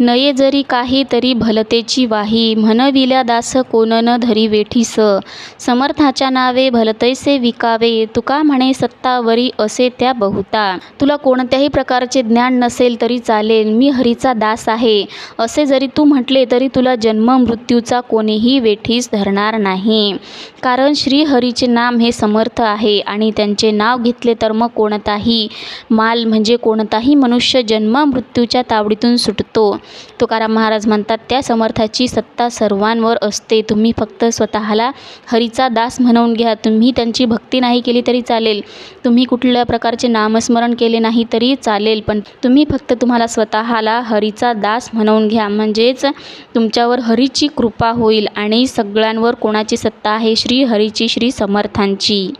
नये जरी काही तरी भलतेची वाही म्हणविल्या दास कोण न धरी वेठीस? समर्थाच्या नावे भलतैसे विकावे तुका म्हणे सत्तावरी असे त्या बहुता. तुला कोणत्याही प्रकारचे ज्ञान नसेल तरी चालेल मी हरीचा दास आहे. असे जरी तू म्हटले तरी तुला जन्म मृत्यूचा कोणीही वेठीस धरणार नाही. कारण श्रीहरीचे नाम हे समर्थ आहे आणि त्यांचे नाव घेतले तर मग कोणताही माल म्हणजे कोणताही मनुष्य जन्म मृत्यूच्या तावडीतून सुटतो. तुकाराम महाराज म्हणतात त्या समर्थाची सत्ता सर्वांवर असते. तुम्ही फक्त स्वतःला हरीचा दास म्हणवून घ्या. तुम्ही त्यांची भक्ती नाही केली तरी चालेल. तुम्ही कुठल्या प्रकारचे नामस्मरण केले नाही तरी चालेल. पण तुम्ही फक्त तुम्हाला स्वतःला हरीचा दास म्हणवून घ्या. म्हणजेच तुमच्यावर हरीची कृपा होईल आणि सगळ्यांवर कोणाची सत्ता आहे? श्री हरीची श्री समर्थांची.